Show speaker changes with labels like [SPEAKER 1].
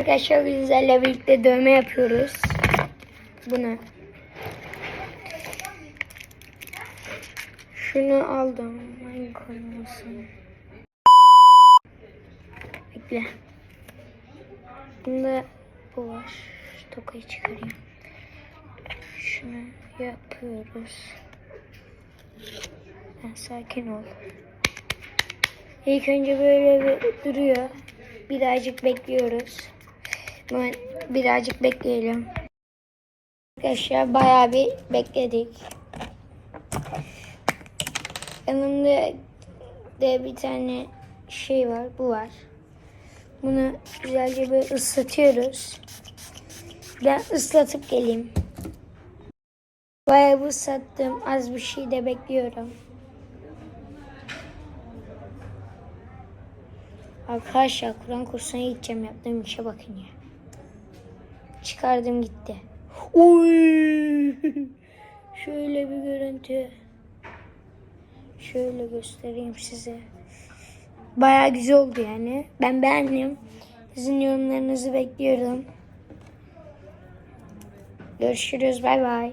[SPEAKER 1] Arkadaşlar bizlerle birlikte dövme yapıyoruz. Bunu. Şunu aldım. Hangi koymasın? Bekle. Bunda bu var. Tokayı çıkarayım. Şunu yapıyoruz. Ben sakin ol. İlk önce böyle bir duruyor. Birazcık bekliyoruz. Birazcık bekleyelim. Arkadaşlar bayağı bir bekledik. Yanımda da bir tane şey var. Bu var. Bunu güzelce böyle ıslatıyoruz. Ben ıslatıp geleyim. Bayağı bir ıslattım. Az bir şey de bekliyorum. Arkadaşlar Kur'an kursuna gideceğim. Yaptığım işe bakın ya. Çıkardım gitti. Uy! Şöyle bir görüntü. Şöyle göstereyim size. Bayağı güzel oldu yani. Ben beğendim. Sizin yorumlarınızı bekliyorum. Görüşürüz. Bay bay.